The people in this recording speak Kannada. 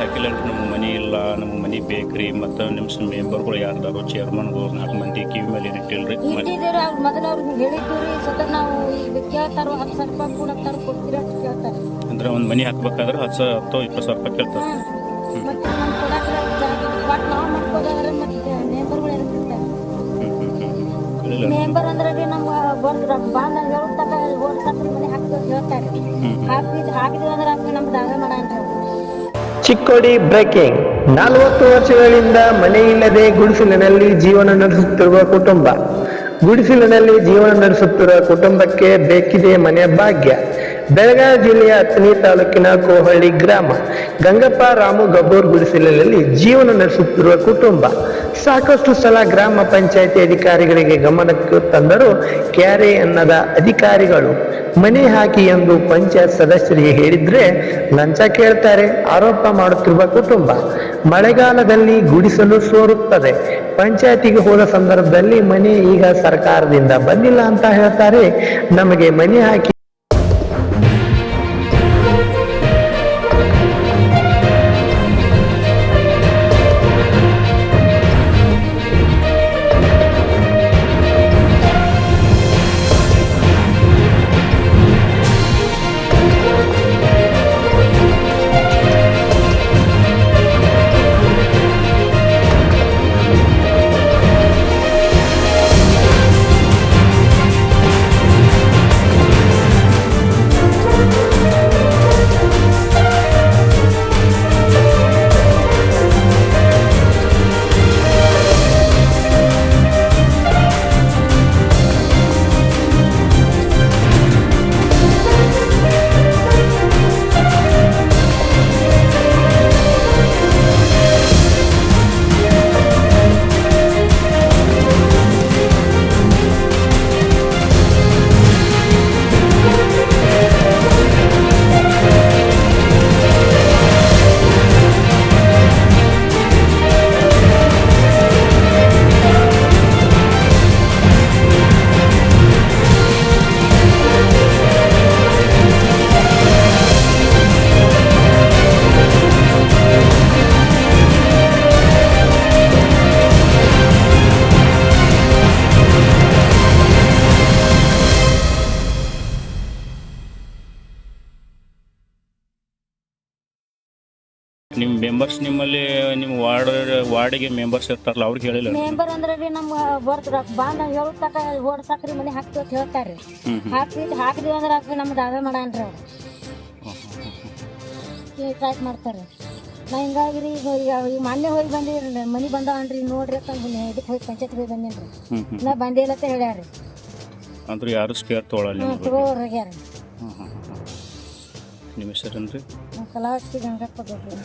ಹಾಕಿಲ್ಲ ಅಂತ ನಮ್ಗೆ ಮನೆ ಇಲ್ಲ ನಮ್ಗೆ ಮನೆ ಬೇಕ್ರಿ ಮತ್ತು ನಿಮ್ಮ ಮೆಂಬರ್ಗಳು ಯಾರ್ದಾರು ಚೇರ್ಮನ್ಗಳು ನಾಲ್ಕು ಮಂದಿ ಕಿವಿ ಮೇಲೆ ಇಟ್ಟಿಲ್ರಿ. ಇಟ್ಟಿದ್ದೀರಿ ಅವ್ರು ಮೊದಲು ಅವ್ರಿಗೆ ಹೇಳಿದ್ದೀವಿ ಸದ ನಾವು ಈಗ ಕೇಳ್ತಾರೋ ಹತ್ತು ಸಾವಿರ ರೂಪಾಯಿ ಕೊಡಕ್ತಾರ ಕೊಡ್ತೀರ ಅಂತ ಕೇಳ್ತಾರೆ. ಅಂದ್ರೆ ಒಂದು ಮನೆ ಹಾಕ್ಬೇಕಾದ್ರೆ ಹತ್ತು ಸಾವಿರ ಹತ್ತು ಇಪ್ಪತ್ತು ಸಾವಿರ ರೂಪಾಯಿ ಕೇಳ್ತಾರೆ. ಮತ್ತೆ ನಮ್ಮ ಕೊಡಕ್ಕೆ ನಾವು ಮಾಡ್ಕೋದಾದ್ರೆ ಮತ್ತೆ ಮೆಂಬರ್ಗಳು ಮೆಂಬರ್ ಅಂದ್ರೆ ನಮ್ಗೆ ಬಂದ್ರೆ ಬಾಂಧ ಹೇಳೋ ತಕ ಓಡ್ಸಕ್ರಿ ಮನೆ ಅಂತ ಹೇಳ್ತಾರೆ. ಹಾಕಿದ್ ಹಾಕಿದ್ವಿ ಅಂದ್ರೆ ನಮ್ಗೆ ದಾವೆ ಮಾಡಂತ ಚಿಕ್ಕೋಡಿ ಬ್ರೇಕಿಂಗ್. ನಲವತ್ತು ವರ್ಷಗಳಿಂದ ಮನೆಯಿಲ್ಲದೆ ಗುಡಿಸಲಿನಲ್ಲಿ ಜೀವನ ನಡೆಸುತ್ತಿರುವ ಕುಟುಂಬ. ಗುಡಿಸಲಿನಲ್ಲಿ ಜೀವನ ನಡೆಸುತ್ತಿರುವ ಕುಟುಂಬಕ್ಕೆ ಬೇಕಿದೆ ಮನೆ ಭಾಗ್ಯ. ಬೆಳಗಾವಿ ಜಿಲ್ಲೆಯ ಅಥಣಿ ತಾಲೂಕಿನ ಕೋಹಳ್ಳಿ ಗ್ರಾಮ, ಗಂಗಪ್ಪ ರಾಮು ಗಬ್ಬೂರ್ ಗುಡಿಸಲಿನಲ್ಲಿ ಜೀವನ ನಡೆಸುತ್ತಿರುವ ಕುಟುಂಬ. ಸಾಕಷ್ಟು ಸಲ ಗ್ರಾಮ ಪಂಚಾಯತಿ ಅಧಿಕಾರಿಗಳಿಗೆ ಗಮನಕ್ಕೆ ತಂದರೂ ಕ್ಯಾರೆ ಅನ್ನದ ಅಧಿಕಾರಿಗಳು ಮನೆ ಹಾಕಿ ಎಂದು ಪಂಚಾಯತ್ ಸದಸ್ಯರಿಗೆ ಹೇಳಿದ್ರೆ ಲಂಚ ಕೇಳ್ತಾರೆ, ಆರೋಪ ಮಾಡುತ್ತಿರುವ ಕುಟುಂಬ. ಮಳೆಗಾಲದಲ್ಲಿ ಗುಡಿಸಲು ಸೋರುತ್ತದೆ. ಪಂಚಾಯತಿಗೆ ಹೋದ ಸಂದರ್ಭದಲ್ಲಿ ಮನೆ ಈಗ ಸರ್ಕಾರದಿಂದ ಬಂದಿಲ್ಲ ಅಂತ ಹೇಳ್ತಾರೆ. ನಮಗೆ ಮನೆ ಹಾಕಿ ನಿಮ್ಮ ಮೆಂಬರ್ಸ್ ನಿಮ್ಮಲ್ಲಿ ನಿಮ್ಮ ವಾರ್ಡ್ ವಾರ್ಡಿಗೆ ಮೆಂಬರ್ಸ್ ಇರ್ತಾರಲ್ಲ ಅವ್ರಿಗೆ ಹೇಳಿಲ್ಲ ಮೆಂಬರ್ ಅಂದ್ರೆ ರೀ ನಮ್ಗೆ ಬರ್ತ ಬಾಂಧ ಹೇಳೋ ತಕ ಓಡ್ಸಕ್ರಿ ಮನೆ ಹಾಕ್ತೀವಿ ಅಂತ ಹೇಳ್ತಾರೆ ಹಾಕ್ತಿ ಹಾಕಿದ್ವಿ ಅಂದ್ರೆ ಹಾಕಿ ನಮ್ಗೆ ದಾವೆ ಮಾಡನ್ರಿ ಅವ್ರು. ಟ್ರೈಕ್ ಮಾಡ್ತಾರೆ ನಾ ಹಿಂಗಾಗಿ ರೀ ಈಗ ಈಗ ಮೊನ್ನೆ ಹೋಗಿ ಬಂದಿರಿ ಮನೆ ಬಂದವನ್ರಿ ನೋಡ್ರಿ ಅಂತ ಇದಕ್ಕೆ ಹೋಗಿ ಪಂಚಾಯತ್ ಹೋಗಿ ಬಂದೇನ್ರಿ ನಾ ಬಂದಿಲ್ಲ ಅಂತ ಹೇಳ್ಯಾರಿ ಅಂದ್ರೆ ಯಾರು ಸ್ಕೇರ್ ತೊಗೊಳಲ್ಲ ಹ್ಞೂ ತಗೋರ್ ಹೋಗ್ಯಾರ ಹಾಂ ಹಾಂ ಹಾಂ ನಿಮ್ಮ ಹೆಸರೇನ್ರಿ ಕಲಾವತಿ ಗಂಗಪ್ಪ ಗೌಡ್ರು